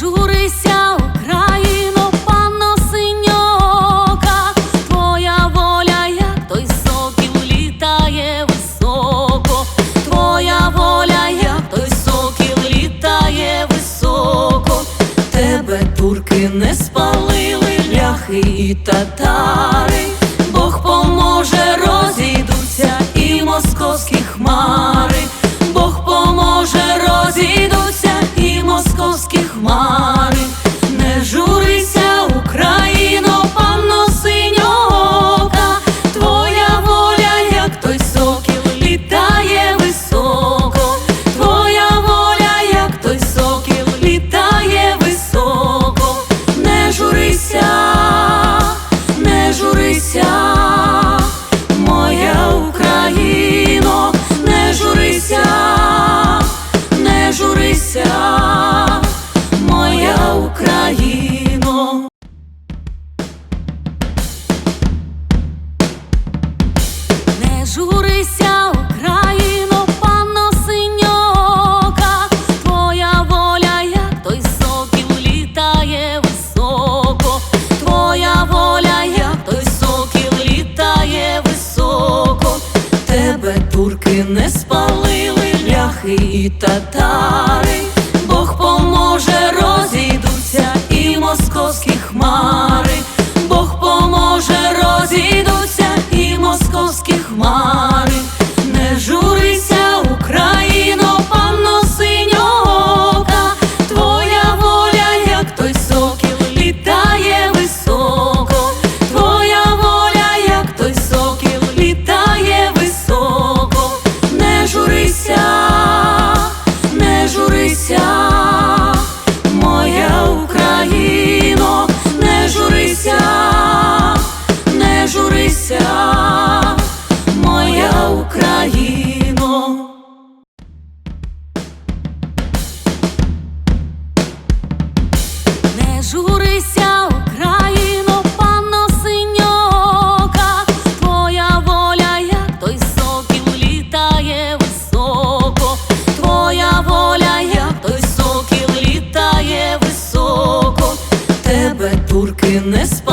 журися, Україно, панно синьока, твоя воля, як той сокіл літає високо, твоя воля, як той сокіл літає високо, тебе турки не спалили, ляхи і татари, Бог поможе, розійдуться і московські хмари, журися, Україно, панно синьока, твоя воля, як той сокіл літає високо, твоя воля, як той сокіл літає високо, тебе турки не спалили, ляхи і татари, журися, моя Україно. Не журися, Україно, панно синьока, твоя воля, як той сокіл літає високо, твоя воля, як той сокіл літає високо, тебе турки не спалили,